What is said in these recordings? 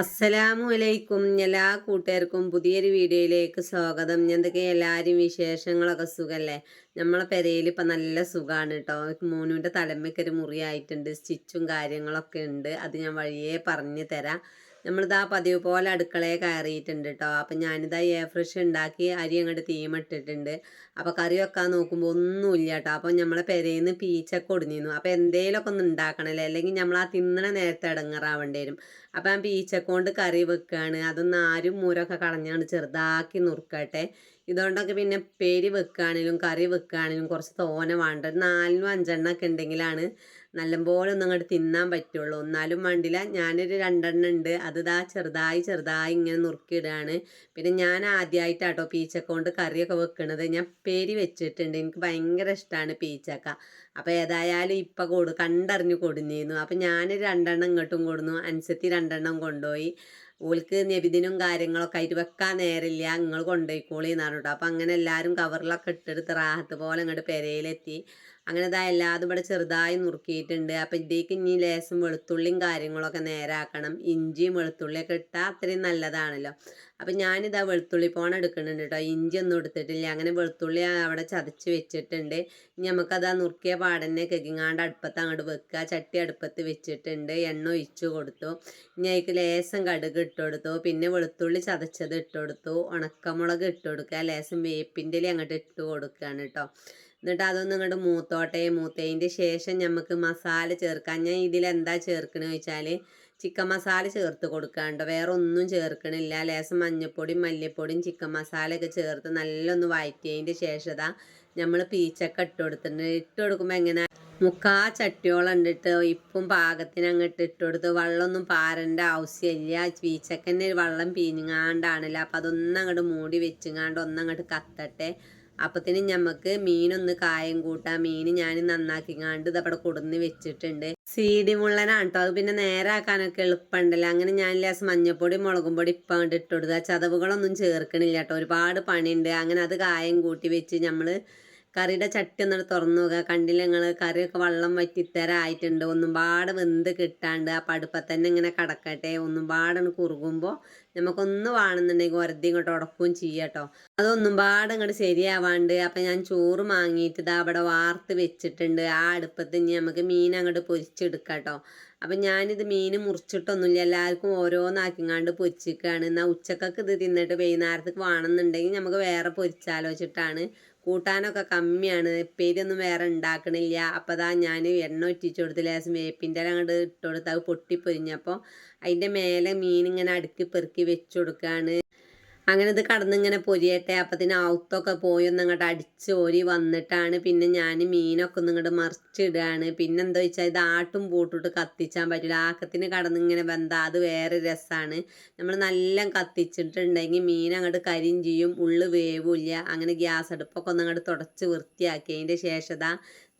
അസ്സലാമു അലൈക്കും എല്ലാ കൂട്ടുകാർക്കും പുതിയൊരു വീഡിയോയിലേക്ക് സ്വാഗതം. എന്തൊക്കെ എല്ലാവരും വിശേഷങ്ങളൊക്കെ സുഖമല്ലേ നമ്മളെ പെരയിൽ ഇപ്പം നല്ല സുഖമാണ് കേട്ടോ മോനുവിന്റെ തലമ്മയ്ക്ക് ഒരു മുറിയായിട്ടുണ്ട് സ്റ്റിച്ചും കാര്യങ്ങളൊക്കെ ഉണ്ട്. അത് ഞാൻ വഴിയേ പറഞ്ഞു തരാം. നമ്മളിതാ പതിവ് പോലെ അടുക്കളയെ കയറിയിട്ടുണ്ട് കേട്ടോ അപ്പം ഞാനിതാ എ ഫ്രഷ് ഉണ്ടാക്കി അരി അങ്ങോട്ട് തീമിട്ടിട്ടുണ്ട്. അപ്പോൾ കറി വെക്കാൻ നോക്കുമ്പോൾ ഒന്നുമില്ല കേട്ടോ അപ്പം നമ്മളെ പെരയിൽ നിന്ന് പീച്ചൊക്കെ ഒടിഞ്ഞിരുന്നു. അപ്പോൾ എന്തെങ്കിലുമൊക്കെ ഒന്ന് ഉണ്ടാക്കണമല്ലേ അല്ലെങ്കിൽ നമ്മൾ ആ തിന്നണ നേരത്തെ ഇടങ്ങറാവേണ്ടി വരും. അപ്പം ഞാൻ പീച്ചക്കൊണ്ട് കറി വെക്കുകയാണ് അതൊന്ന് ആരും മൂരൊക്കെ കളഞ്ഞാണ് ചെറുതാക്കി നുറുക്കട്ടെ. ഇതുകൊണ്ടൊക്കെ പിന്നെ പേരി വെക്കുകയാണെങ്കിലും കറി വെക്കുകയാണെങ്കിലും കുറച്ച് തോന വേണ്ട. നാലിനും അഞ്ചെണ്ണം ഒക്കെ ഉണ്ടെങ്കിലാണ് നല്ലപോലെ ഒന്നും അങ്ങോട്ട് തിന്നാൻ പറ്റുള്ളൂ. എന്നാലും വേണ്ടില്ല. ഞാനൊരു രണ്ടെണ്ണം ഉണ്ട്. അത് ഇതാ ചെറുതായി ചെറുതായി ഇങ്ങനെ നുറുക്കിയിടുകയാണ് പിന്നെ ഞാൻ ആദ്യമായിട്ടാട്ടോ പീച്ചക്കൊണ്ട് കറിയൊക്കെ വെക്കുന്നത് ഞാൻ പേരി വെച്ചിട്ടുണ്ട്. എനിക്ക് ഭയങ്കര ഇഷ്ടമാണ് പീച്ചക്ക അപ്പോൾ ഏതായാലും ഇപ്പം കൊടു കണ്ടറിഞ്ഞ് കൊടുന്നിരുന്നു അപ്പം ഞാൻ രണ്ടെണ്ണം ഇങ്ങോട്ടും കൊടുന്നു. അനുസരിച്ച് രണ്ടെണ്ണം കൊണ്ടുപോയി ഓൾക്ക് നബിദിനും കാര്യങ്ങളൊക്കെ ആയിട്ട് വെക്കാൻ നേരമില്ല നിങ്ങൾ കൊണ്ടുപോയിക്കോളി എന്നാണ് കേട്ടോ അപ്പം അങ്ങനെ എല്ലാവരും കവറിലൊക്കെ ഇട്ടെടുത്ത് റാഹത്ത് പോലെ അങ്ങോട്ട് പെരയിലെത്തി അങ്ങനെ ഇതാ എല്ലാതും ഇവിടെ ചെറുതായി നുറുക്കിയിട്ടുണ്ട്. അപ്പം ഇതിലേക്ക് ഇനി ലേശം വെളുത്തുള്ളിയും കാര്യങ്ങളൊക്കെ നേരാക്കണം. ഇഞ്ചിയും വെളുത്തുള്ളിയൊക്കെ ഇട്ടാൽ അത്രയും നല്ലതാണല്ലോ. അപ്പം ഞാനിതാ വെളുത്തുള്ളി പോണ എടുക്കുന്നുണ്ട് കേട്ടോ. ഇഞ്ചി ഒന്നും എടുത്തിട്ടില്ല. അങ്ങനെ വെളുത്തുള്ളി അവിടെ ചതച്ച് വെച്ചിട്ടുണ്ട്. ഇനി നമുക്കത് നുറുക്കിയ പാടന്നെ കെക്കിങ്ങാണ്ട് അടുപ്പത്ത് അങ്ങോട്ട് വെക്കുക. ചട്ടി അടുപ്പത്ത് വെച്ചിട്ടുണ്ട്. എണ്ണ ഒഴിച്ചു കൊടുത്തു. ഇനി അതിക്ക് ലേശം കടുക് ഇട്ട് കൊടുത്തു. പിന്നെ വെളുത്തുള്ളി ചതച്ചത് ഇട്ട് കൊടുത്തു. ഉണക്കമുളക് ഇട്ട് കൊടുക്കുക. ലേശം വേപ്പിന്റെ അങ്ങോട്ട് ഇട്ട് കൊടുക്കുകയാണ് കേട്ടോ. എന്നിട്ട് അതൊന്നും ഇങ്ങോട്ട് മൂത്തോട്ടെ. മൂത്തതിന്റെ ശേഷം നമുക്ക് മസാല ചേർക്കാം ഞാൻ ഇതിൽ എന്താ ചേർക്കണമെന്ന് വെച്ചാൽ ചിക്കൻ മസാല ചേർത്ത് കൊടുക്കാണ്ട് വേറെ ഒന്നും ചേർക്കണില്ല. ലേശം മഞ്ഞപ്പൊടിയും മല്ലിപ്പൊടിയും ചിക്കൻ മസാലയൊക്കെ ചേർത്ത് നല്ലൊന്ന് വഴറ്റിയതിന്റെ ശേഷം നമ്മൾ പീച്ചൊക്കെ ഇട്ട് കൊടുത്തിട്ടുണ്ട്. ഇട്ട് കൊടുക്കുമ്പോൾ എങ്ങനെ? മുക്കാ ചട്ടിയോളം ഉണ്ടിട്ട് ഇപ്പം പാകത്തിന് അങ്ങോട്ട് ഇട്ട് കൊടുത്ത് വെള്ളമൊന്നും പാരണ്ട ആവശ്യമില്ല പീച്ചക്കന്നെ വെള്ളം പീഞ്ഞാണ്ടാണല്ലോ അപ്പം അതൊന്നും അങ്ങോട്ട് മൂടി വെച്ചുങ്ങാണ്ട് ഒന്നങ്ങോട്ട് കത്തട്ടെ. അപ്പത്തിന് ഞമ്മക്ക് മീനൊന്ന് കായം കൂട്ടാം. മീൻ ഞാൻ നന്നാക്കിങ്ങാണ്ട് ഇതവിടെ കൊടുന്ന് വെച്ചിട്ടുണ്ട്. സീഡി മുള്ളനാണ് കേട്ടോ അത് പിന്നെ നേരാക്കാനൊക്കെ എളുപ്പമുണ്ടല്ലോ അങ്ങനെ ഞാൻ ലാസ് മഞ്ഞപ്പൊടി മുളകും പൊടി ഇപ്പം കണ്ട് ഇട്ട് കൊടുക്കുക ചതവുകളൊന്നും ചേർക്കണില്ല കേട്ടോ ഒരുപാട് പണിയുണ്ട്. അങ്ങനെ അത് കായം കൂട്ടി വെച്ച് നമ്മൾ കറിയുടെ ചട്ടി ഒന്നിട്ട് തുറന്നു നോക്കുക. കണ്ടില്ല ഞങ്ങൾ കറിയൊക്കെ വെള്ളം വറ്റിത്തരായിട്ടുണ്ട്. ഒന്നും പാടെ വെന്ത് കിട്ടാണ്ട് ആ പടുപ്പത്ത് തന്നെ ഇങ്ങനെ കിടക്കട്ടെ. ഒന്നും പാടെ കുറുകുമ്പോൾ നമുക്കൊന്ന് വേണമെന്നുണ്ടെങ്കിൽ വെറുതെ ഇങ്ങോട്ട് ഉടക്കുകയും ചെയ്യാട്ടോ അതൊന്നും പാടെ ഇങ്ങോട്ട് ശരിയാവാണ്ട് അപ്പം ഞാൻ ചോറ് വാങ്ങിയിട്ട് ഇതാ അവിടെ വാർത്ത് വെച്ചിട്ടുണ്ട്. ആ അടുപ്പത്ത് ഇനി നമുക്ക് മീൻ അങ്ങോട്ട് പൊരിച്ചെടുക്കാട്ടോ അപ്പം ഞാനിത് മീൻ മുറിച്ചിട്ടൊന്നുമില്ല. എല്ലാവർക്കും ഓരോന്നാക്കിങ്ങാണ്ട് പൊരിച്ചിരിക്കുകയാണ് എന്നാൽ ഉച്ചക്കൊക്കെ ഇത് തിന്നിട്ട് വൈകുന്നേരത്തേക്ക് വേണമെന്നുണ്ടെങ്കിൽ നമുക്ക് വേറെ പൊരിച്ചാലോചിച്ചിട്ടാണ് കൂട്ടാനൊക്കെ കമ്മിയാണ്. ഉപ്പേരിയൊന്നും വേറെ ഉണ്ടാക്കണില്ല അപ്പോൾ അതാ ഞാൻ എണ്ണ ഒറ്റിച്ചു കൊടുത്ത് ലേശം വേപ്പിന്റെ അങ്ങോട്ട് ഇട്ട് കൊടുത്ത് അത് പൊട്ടിപ്പൊരിഞ്ഞപ്പോൾ അതിന്റെ മേലെ മീൻ ഇങ്ങനെ അടുക്കി പെറുക്കി വെച്ച് കൊടുക്കുകയാണ് അങ്ങനെ ഇത് കടന്നിങ്ങനെ പൊരിയട്ടെ. അപ്പത്തിന് ഔത്തൊക്കെ പോയി ഒന്ന് അങ്ങോട്ട് അടിച്ച് ഓരി വന്നിട്ടാണ്. പിന്നെ ഞാൻ മീനൊക്കെ ഒന്ന് ഇങ്ങോട്ട് മറിച്ചിടുകയാണ് പിന്നെ എന്താ വെച്ചാൽ ഇത് ആട്ടും പൂട്ടിട്ട് കത്തിച്ചാൻ പറ്റില്ല ആക്കത്തിന് കടന്നിങ്ങനെ ബന്ധാ അത് വേറെ രസമാണ് നമ്മൾ നല്ല കത്തിച്ചിട്ടുണ്ടെങ്കിൽ മീൻ അങ്ങോട്ട് കരിയും ചെയ്യും. ഉള്ളു വേവില്ല. അങ്ങനെ ഗ്യാസ് അടുപ്പൊക്കെ ഒന്ന് അങ്ങോട്ട് തുടച്ച് വൃത്തിയാക്കിയതിന്റെ ശേഷത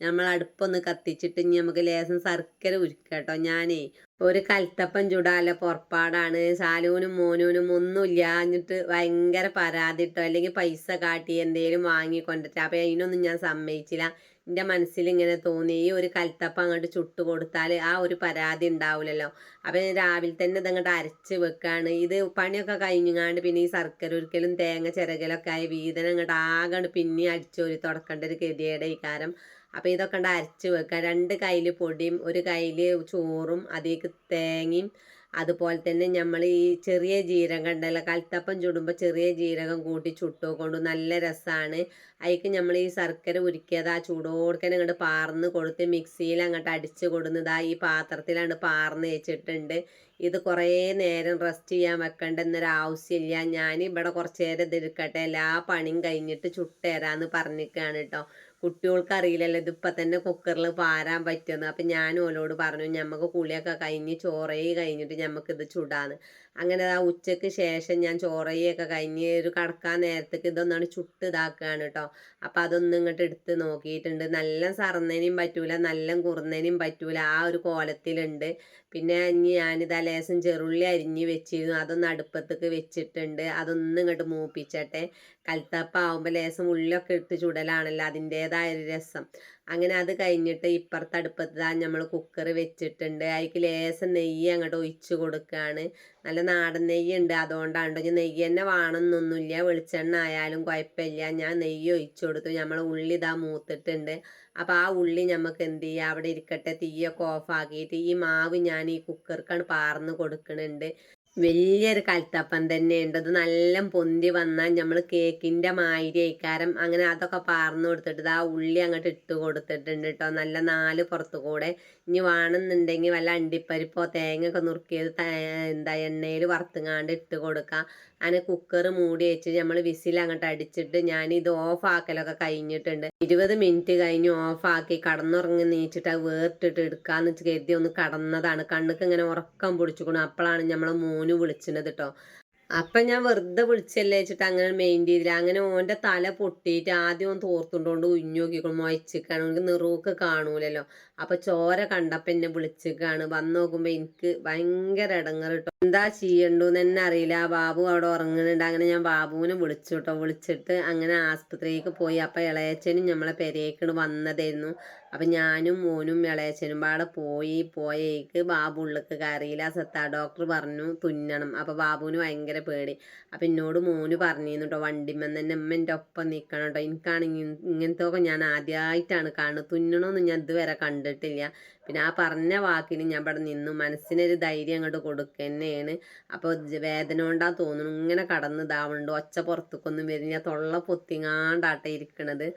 നമ്മൾ അടുപ്പൊന്ന് കത്തിച്ചിട്ട് ഇനി നമുക്ക് ലേസം ശർക്കര ഉരുക്കാം കേട്ടോ ഞാനേ ഒരു കൽത്തപ്പം ചുടാല പുറപ്പാടാണ്. സാലൂനും മോനൂനും ഒന്നുമില്ല എന്നിട്ട് ഭയങ്കര പരാതി ഇട്ടോ? അല്ലെങ്കിൽ പൈസ കാട്ടി എന്തേലും വാങ്ങിക്കൊണ്ടിട്ട് അപ്പം അതിനൊന്നും ഞാൻ സമ്മതിച്ചില്ല. എന്റെ മനസ്സിൽ ഇങ്ങനെ തോന്നി. ഈ ഒരു കൽത്തപ്പം അങ്ങോട്ട് ചുട്ട് കൊടുത്താൽ ആ ഒരു പരാതി ഉണ്ടാവില്ലല്ലോ അപ്പം രാവിലെ തന്നെ ഇതങ്ങോട്ട് അരച്ച് വെക്കാണ്. ഇത് പണിയൊക്കെ കഴിഞ്ഞങ്ങാണ്ട് പിന്നെ ഈ ശർക്കര ഒരിക്കലും തേങ്ങ ചിരകലൊക്കെ ആയി വീതനം അങ്ങോട്ട് ആകെ പിന്നെ അടിച്ചോരി തുടക്കേണ്ട ഒരു ഗതിയുടെ ഈ കാരം അപ്പോൾ ഇതൊക്കെ ഉണ്ട് അരച്ച് വെക്കുക രണ്ട് കയ്യിൽ പൊടിയും ഒരു കയ്യിൽ ചോറും അതിലേക്ക് തേങ്ങയും അതുപോലെ തന്നെ നമ്മൾ ഈ ചെറിയ ജീരകം ഉണ്ടല്ലോ കൽത്തപ്പം ചുടുമ്പോൾ ചെറിയ ജീരകം കൂട്ടി ചുട്ടുകൊണ്ട് നല്ല രസമാണ് അതിക്ക് നമ്മൾ ഈ ശർക്കര ഉരുക്കിയത് ആ ചൂടോടുക്കനെ അങ്ങോട്ട് പാർന്ന് കൊടുത്ത് മിക്സിയിൽ അങ്ങോട്ട് അടിച്ച് കൊടുന്നത് ആ ഈ പാത്രത്തിലാണ് പാർന്ന് വെച്ചിട്ടുണ്ട്. ഇത് കുറേ നേരം റെസ്റ്റ് ചെയ്യാൻ വെക്കേണ്ടെന്നൊരു ആവശ്യമില്ല ഞാൻ ഇവിടെ കുറച്ച് നേരം ഇതിരിക്കട്ടെ എല്ലാ പണിയും കഴിഞ്ഞിട്ട് ചുട്ടുതരാമെന്ന് പറഞ്ഞിരിക്കുകയാണ് കേട്ടോ കുട്ടികൾക്ക് അറിയില്ലല്ലോ ഇതിപ്പോൾ തന്നെ കുക്കറിൽ പാരാൻ പറ്റുമെന്ന് അപ്പം ഞാൻ ഓലോട് പറഞ്ഞു ഞമ്മക്ക് കുളിയൊക്കെ കഴിഞ്ഞ് ചോറയി കഴിഞ്ഞിട്ട് ഇത് ചുടാന്ന്. അങ്ങനെ ആ ഉച്ചയ്ക്ക് ശേഷം ഞാൻ ചോറയൊക്കെ കഴിഞ്ഞ് ഒരു കടക്കാൻ നേരത്തേക്ക് ഇതൊന്നാണ് ചുട്ട് ഇതാക്കുകയാണ് കേട്ടോ അപ്പം അതൊന്നും ഇങ്ങോട്ട് എടുത്ത് നോക്കിയിട്ടുണ്ട്. നല്ല സറന്നതിനും പറ്റൂല നല്ല കുറുന്നതിനും പറ്റൂല. ആ ഒരു കോലത്തിലുണ്ട്. പിന്നെ ഇനി ഇതാ ലേശം ചെറുള്ളി അരിഞ്ഞ് വെച്ചിരുന്നു. അതൊന്ന് അടുപ്പത്തേക്ക് വെച്ചിട്ടുണ്ട്. അതൊന്നും ഇങ്ങോട്ട് മൂപ്പിച്ചട്ടെ. കൽത്തപ്പ ആവുമ്പോൾ ലേശം ഉള്ളിയൊക്കെ ഇട്ട് ചുടലാണല്ലോ. അതിന്റേതായ ഒരു രസം. അങ്ങനെ അത് കഴിഞ്ഞിട്ട് ഇപ്പുറത്ത് അടുപ്പത്ത് നമ്മൾ കുക്കർ വെച്ചിട്ടുണ്ട്. അതിക്ക് ലേശം നെയ്യ് അങ്ങോട്ട് ഒഴിച്ച് കൊടുക്കുകയാണ് നല്ല നാടൻ നെയ്യ് ഉണ്ട്. അതുകൊണ്ടാണ് ഈ നെയ്യ് തന്നെ വേണമെന്നൊന്നുമില്ല വെളിച്ചെണ്ണ ആയാലും കുഴപ്പമില്ല. ഞാൻ നെയ്യ് ഒഴിച്ചു കൊടുത്തു. നമ്മൾ ഉള്ളി ഇതാ മൂത്തിട്ടുണ്ട്. അപ്പോൾ ആ ഉള്ളി നമുക്ക് എന്ത് ചെയ്യുക അവിടെ ഇരിക്കട്ടെ. തീയൊക്കെ ഓഫാക്കിയിട്ട് ഈ മാവ് ഞാൻ ഈ കുക്കർക്കാണ് പാർന്ന് കൊടുക്കുന്നുണ്ട് വലിയൊരു കൽത്തപ്പം തന്നെ ഉണ്ട് അത് നല്ല പൊന്തി വന്നാൽ നമ്മൾ കേക്കിന്റെ മാതിരി അയക്കാരം അങ്ങനെ അതൊക്കെ പാർന്ന് കൊടുത്തിട്ട് ആ ഉള്ളി അങ്ങോട്ട് ഇട്ട് കൊടുത്തിട്ടുണ്ട് കേട്ടോ നല്ല നാല് പുറത്ത് കൂടെ ഇനി വേണമെന്നുണ്ടെങ്കിൽ വല്ല അണ്ടിപ്പരിപ്പോ തേങ്ങ ഒക്കെ നുറുക്കിയത് എന്താ എണ്ണയിൽ വറുത്തുങ്ങാണ്ട് ഇട്ട് കൊടുക്കാം. അങ്ങനെ കുക്കർ മൂടി വെച്ച് നമ്മൾ വിസിൽ അങ്ങോട്ട് അടിച്ചിട്ട് ഞാൻ ഇത് ഓഫ് ആക്കലൊക്കെ കഴിഞ്ഞിട്ടുണ്ട്. ഇരുപത് മിനിറ്റ് കഴിഞ്ഞ് ഓഫ് ആക്കി കടന്നുറങ്ങി നീച്ചിട്ട് അത് വേർട്ടിട്ട് എടുക്കാന്ന് വെച്ച് കരുതി ഒന്ന് കടന്നതാണ്. കണ്ണുക്ക് ഇങ്ങനെ ഉറക്കം പൊടിച്ചുകൊണ്ട് അപ്പോഴാണ് നമ്മളെ മോന് വിളിച്ചത് കേട്ടോ അപ്പം ഞാൻ വെറുതെ വിളിച്ചല്ലേ വെച്ചിട്ട് അങ്ങനെ മെയിൻ ചെയ്തില്ല അങ്ങനെ ഓന്റെ തല പൊട്ടിയിട്ട് ആദ്യം ഓൻ തോർത്തുണ്ടോണ്ട് ഉഞ്ഞു നോക്കിക്കണം. മൊയച്ചിക്കാണ്. എനിക്ക് നിറൂക്ക് കാണൂലല്ലോ. അപ്പൊ ചോര കണ്ടപ്പോൾ എന്നെ വിളിച്ചിക്കാണ്. വന്ന് നോക്കുമ്പോൾ എനിക്ക് ഭയങ്കര ഇടങ്ങറ് കേട്ടോ എന്താ ചെയ്യണ്ടൂന്ന് തന്നെ അറിയില്ല. ബാബു അവിടെ ഉറങ്ങുന്നുണ്ട്. അങ്ങനെ ഞാൻ ബാബുവിനെ വിളിച്ചു കേട്ടോ വിളിച്ചിട്ട് അങ്ങനെ ആസ്പത്രിക്ക് പോയി. അപ്പം ഇളയച്ചനും നമ്മളെ പെരേക്കണ് വന്നതായിരുന്നു അപ്പം ഞാനും മോനും ഇളയച്ചനും പാടെ പോയി. പോയേക്ക് ബാബു ഉള്ളിക്ക് കയറിയില്ല. സത്താ ഡോക്ടർ പറഞ്ഞു തുന്നണം. അപ്പം ബാബുവിന് ഭയങ്കര പേടി. അപ്പം എന്നോട് മോന് പറഞ്ഞിരുന്നു കേട്ടോ വണ്ടിമ്മൻ തന്നെ അമ്മ എന്റെ ഒപ്പം നിൽക്കണം കേട്ടോ എനിക്കാണെങ്കിൽ ഇങ്ങനത്തെ ഒക്കെ ഞാൻ ആദ്യമായിട്ടാണ് കാണുന്നത്. തുന്നണമെന്ന് ഞാൻ ഇതുവരെ കണ്ടിട്ടില്ല. പിന്നെ ആ പറഞ്ഞ വാക്കിന് ഞാൻ ഇവിടെ നിന്നു. മനസ്സിനൊരു ധൈര്യം അങ്ങോട്ട് കൊടുക്കുക തന്നെയാണ്. അപ്പോൾ വേദന കൊണ്ടാ തോന്നുന്നു. ഇങ്ങനെ കടന്ന് ഇതാവുന്നുണ്ട് ഒച്ച പുറത്തേക്കൊന്നും വരുന്നില്ല. തൊള്ള പൊത്തിങ്ങാണ്ടാട്ടെ ഇരിക്കണത്.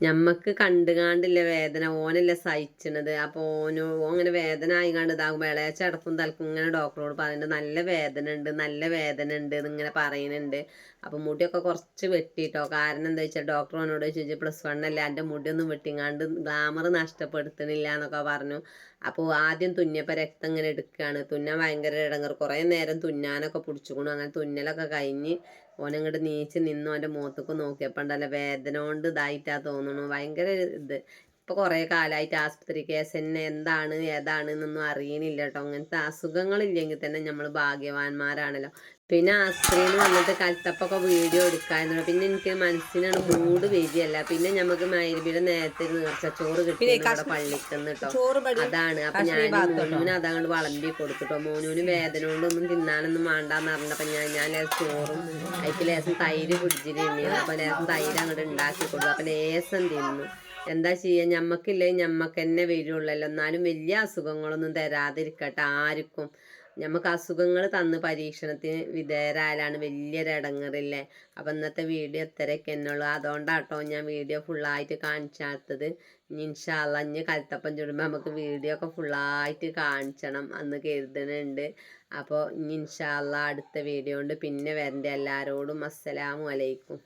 ഞമ്മക്ക് കണ്ടുകാണ്ടില്ല വേദന. ഓനല്ലേ സഹിച്ചണത്. അപ്പോൾ ഓനോ അങ്ങനെ വേദന ആയിക്കാണ്ട് ഇതാകുമ്പോൾ ഇളയച്ച അടപ്പും തലക്കും ഇങ്ങനെ ഡോക്ടറോട് പറയുന്നുണ്ട് നല്ല വേദന ഉണ്ട് നല്ല വേദന ഉണ്ട് എന്നിങ്ങനെ പറയുന്നുണ്ട് അപ്പം മുടിയൊക്കെ കുറച്ച് വെട്ടിട്ടോ. കാരണം എന്താ വെച്ചാൽ ഡോക്ടർ എന്നോട് ചോദിച്ചു പ്ലസ് വൺ അല്ല? എന്റെ മുടിയൊന്നും വെട്ടിങ്ങാണ്ട് ഗ്ലാമർ നഷ്ടപ്പെടുത്തണില്ല എന്നൊക്കെ പറഞ്ഞു. അപ്പോൾ ആദ്യം തുന്നിയപ്പോൾ രക്തം ഇങ്ങനെ എടുക്കുകയാണ് തുന്നാൻ ഭയങ്കര ഇടങ്ങർ കുറേ നേരം തുന്നാനൊക്കെ പിടിച്ചുകൊണ്ടു അങ്ങനെ തുന്നലൊക്കെ കഴിഞ്ഞ് ഓനങ്ങോട്ട് നീച്ച് നിന്നു അവന്റെ മുഖത്തേക്ക് നോക്കിയപ്പോൾ ഉണ്ടല്ലോ വേദന കൊണ്ട് ഇതായിട്ടാ തോന്നുന്നു ഭയങ്കര ഇത്. ഇപ്പോൾ കുറേ കാലമായിട്ട് ആസ്പത്രി കേസ് തന്നെ എന്താണ് ഏതാണ് എന്നൊന്നും അറിയണില്ല കേട്ടോ അങ്ങനത്തെ അസുഖങ്ങളില്ലെങ്കിൽ തന്നെ നമ്മൾ ഭാഗ്യവാന്മാരാണല്ലോ. പിന്നെ നിന്ന് വന്നിട്ട് കൽത്തപ്പൊക്കെ വീഡിയോ എടുക്കായിരുന്നു. പിന്നെ എനിക്ക് മനസ്സിനാണ് മൂഡ് വരികയല്ല. പിന്നെ നമുക്ക് മൈരബിയുടെ നേരത്തെ നേർച്ചച്ചോറ് കിട്ടി ഇവിടെ പള്ളിക്കുന്ന കേട്ടോ ചോറ് അതാണ്. അപ്പൊ ഞാൻ മോനൂന് അതങ്ങോട്ട് വളമ്പി കൊടുത്തിട്ടോ. മോനൂന് വേദന കൊണ്ടൊന്നും തിന്നാനൊന്നും വേണ്ടാന്ന് പറഞ്ഞപ്പോ ഞാൻ ഞാൻ ലേശം ചോറും അതിക്ക് ലേശം തൈര് പിടിച്ചിരുന്നു അപ്പൊ ലേശം തൈര് അങ്ങോട്ട് ഉണ്ടാക്കി കൊടുത്തു. അപ്പൊ ലേശം തിന്നു. എന്താ ചെയ്യാ? ഞമ്മക്കില്ലേ? ഞമ്മക്ക് തന്നെ വരുള്ളല്ലോ. എന്നാലും വലിയ അസുഖങ്ങളൊന്നും തരാതിരിക്കട്ടെ. ആർക്കും നമുക്ക് അസുഖങ്ങൾ തന്ന് പരീക്ഷണത്തിന് വിധേയരായാലാണ് വലിയൊരു ഇടങ്ങറില്ലേ അപ്പം ഇന്നത്തെ വീഡിയോ ഇത്രയൊക്കെ എന്നുള്ളൂ അതുകൊണ്ടാട്ടോ ഞാൻ വീഡിയോ ഫുള്ളായിട്ട് കാണിച്ചാത്തത്. ഇൻഷാല്ല ഇനി കൽത്തപ്പം ചുടുമ്പോൾ നമുക്ക് വീഡിയോ ഒക്കെ ഫുള്ളായിട്ട് കാണിച്ചണം അന്ന് കരുതുന്നുണ്ട്. അപ്പോൾ ഇനി ഇൻഷാല്ല അടുത്ത വീഡിയോ ഉണ്ട് പിന്നെ വരണ്ട. എല്ലാവരോടും അസ്സലാമു അലൈക്കും.